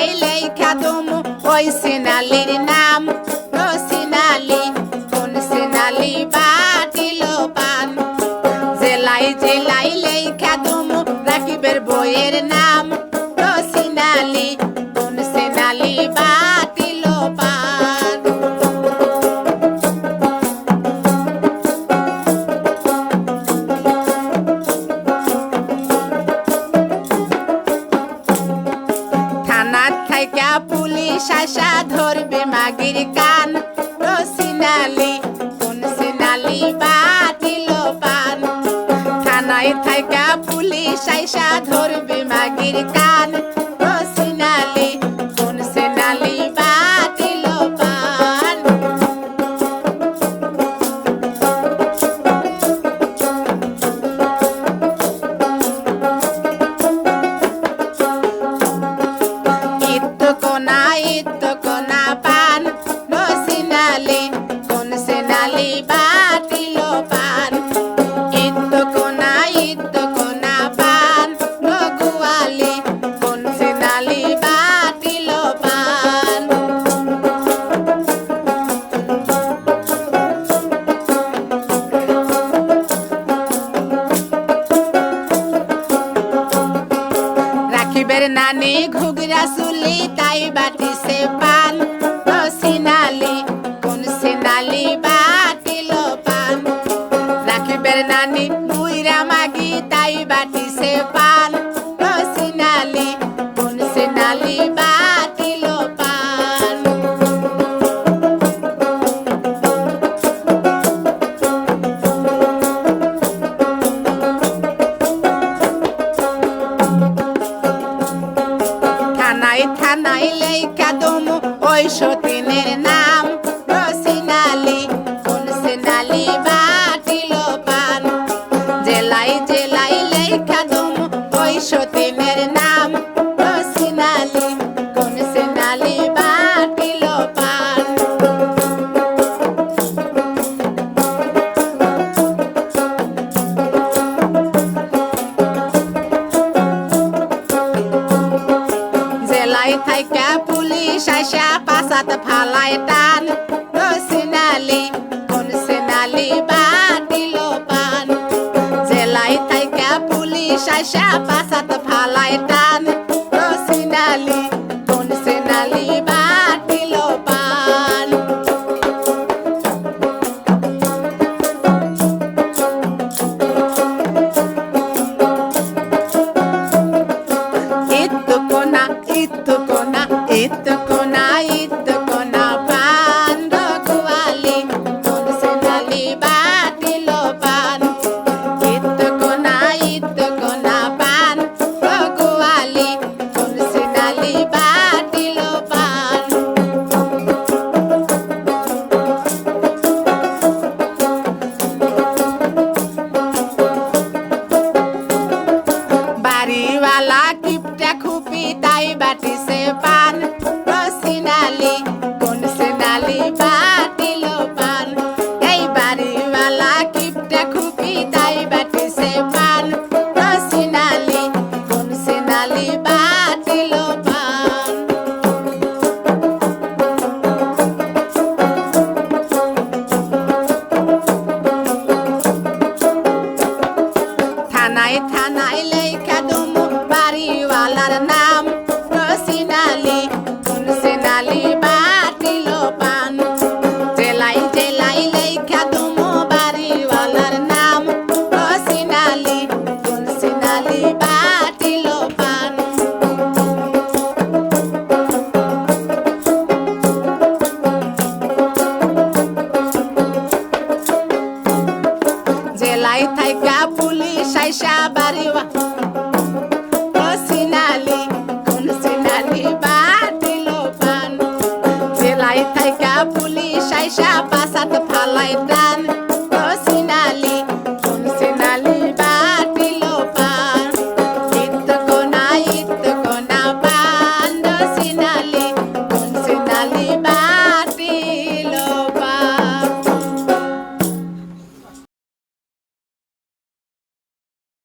তাই লেখা তুমু, ওই সিনালির নাম। ও সিনালি, কোন সিনালি বাটিল পান। জেলাই জেলাই লেখা তুমু, রাকিবের বইয়ের নাম। পুলিশ আশা ধরবে মাগির কান। রসিনালি কোন সিনালি বাতিল পান। থানায় থাইকা পুলিশ আশা ধরবে মাগির কান। নানি ঘুগরা সুলি তাই বাটি সে পান। নানি মুইরা মাগি, তাই বাটি সে পান রসিনালি কোন সিনালি বাটিল পান থানায় থানায় লেখা দমু, ওই সতীনের নাম। জেলাই লেখা দমু ওই সতীনের নাম রসিনালি কোন সেনালি বাটিল পান। জেলাই থাইকা পুলিশ আইসা পাসাত ফালাই পুলিশ আইসা পাসাত ফালাই টান। রসিনালি বাড়িওয়ালা কিপটা খুপি তাই বাটি সে পান। সেনালি জেলাই থাইকা পুলিশ আইসা বাড়িওয়া। কোন সিনালি পান। জেলাই থাইকা পুলিশ আইসা পাসাত ফালাই